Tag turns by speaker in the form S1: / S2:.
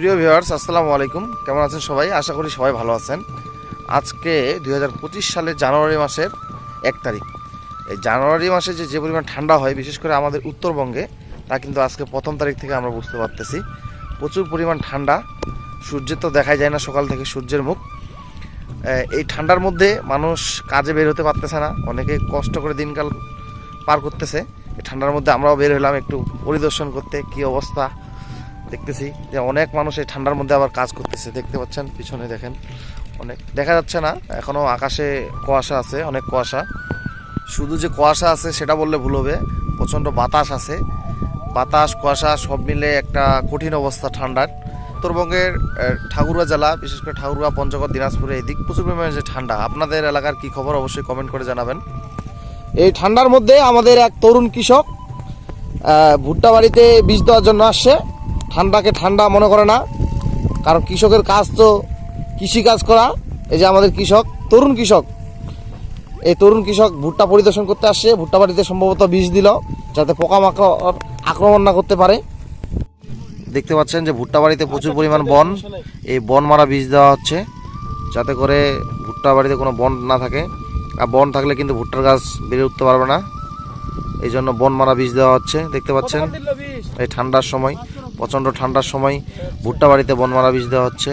S1: প্রিয় ভিউয়ার্স, আসসালামু আলাইকুম। কেমন আছেন সবাই? আশা করি সবাই ভালো আছেন। আজকে দু হাজার পঁচিশ সালের জানুয়ারি মাসের এক তারিখ। এই জানুয়ারি মাসে যে যে পরিমাণ ঠান্ডা হয়, বিশেষ করে আমাদের উত্তরবঙ্গে, তা কিন্তু আজকে প্রথম তারিখ থেকে আমরা বুঝতে পারতেছি। প্রচুর পরিমাণ ঠান্ডা। সূর্যের তো দেখাই যায় না সকাল থেকে সূর্যের মুখ। এই ঠান্ডার মধ্যে মানুষ কাজে বের হতে পারতেছে না। অনেকে কষ্ট করে দিনকাল পার করতেছে। ঠান্ডার মধ্যে আমরাও বের হলাম একটু পরিদর্শন করতে, কি অবস্থা? দেখতেছি যে অনেক মানুষ এই ঠান্ডার মধ্যে আবার কাজ করতেছে। দেখতে পাচ্ছেন পিছনে দেখেন অনেক দেখা যাচ্ছে না এখনও আকাশে কুয়াশা আছে অনেক কুয়াশা। শুধু যে কুয়াশা আছে সেটা বললে ভুল হবে প্রচণ্ড বাতাস আছে। বাতাস কুয়াশা সব মিলে একটা কঠিন অবস্থা ঠান্ডার। উত্তরবঙ্গের আহ, ঠাকুরগাঁ জেলা বিশেষ করে ঠাকুরগাঁ পঞ্চগড় দিনাজপুরে এই দিক প্রচুর পরিমাণে যে ঠান্ডা। আপনাদের এলাকার কি খবর অবশ্যই কমেন্ট করে জানাবেন। এই ঠান্ডার মধ্যে আমাদের এক তরুণ কৃষক ভুট্টা বাড়িতে বীজ দেওয়ার জন্য আসছে। ঠান্ডাকে ঠান্ডা মনে করে না। কারণ কৃষকের কাজ তো কৃষি কাজ করা। এই যে আমাদের কৃষক, তরুণ কৃষক। এই তরুণ কৃষক ভুট্টা পরিদর্শন করতে আসছে। ভুট্টা বাড়িতে সম্ভবত বীজ দিল, যাতে পোকামাকড় আক্রমণ না করতে পারে। দেখতে পাচ্ছেন যে ভুট্টা বাড়িতে প্রচুর পরিমাণ বন। এই বন মারা বীজ দেওয়া হচ্ছে, যাতে করে ভুট্টা বাড়িতে কোনো বন না থাকে। আর বন থাকলে কিন্তু ভুট্টার গাছ বেড়ে উঠতে পারবে না। এই জন্য বন মারা বীজ দেওয়া হচ্ছে। দেখতে পাচ্ছেন, এই ঠান্ডার সময় প্রচণ্ড ঠান্ডার সময় ভুট্টা বাড়িতে বনমারা বীজ দেওয়া হচ্ছে।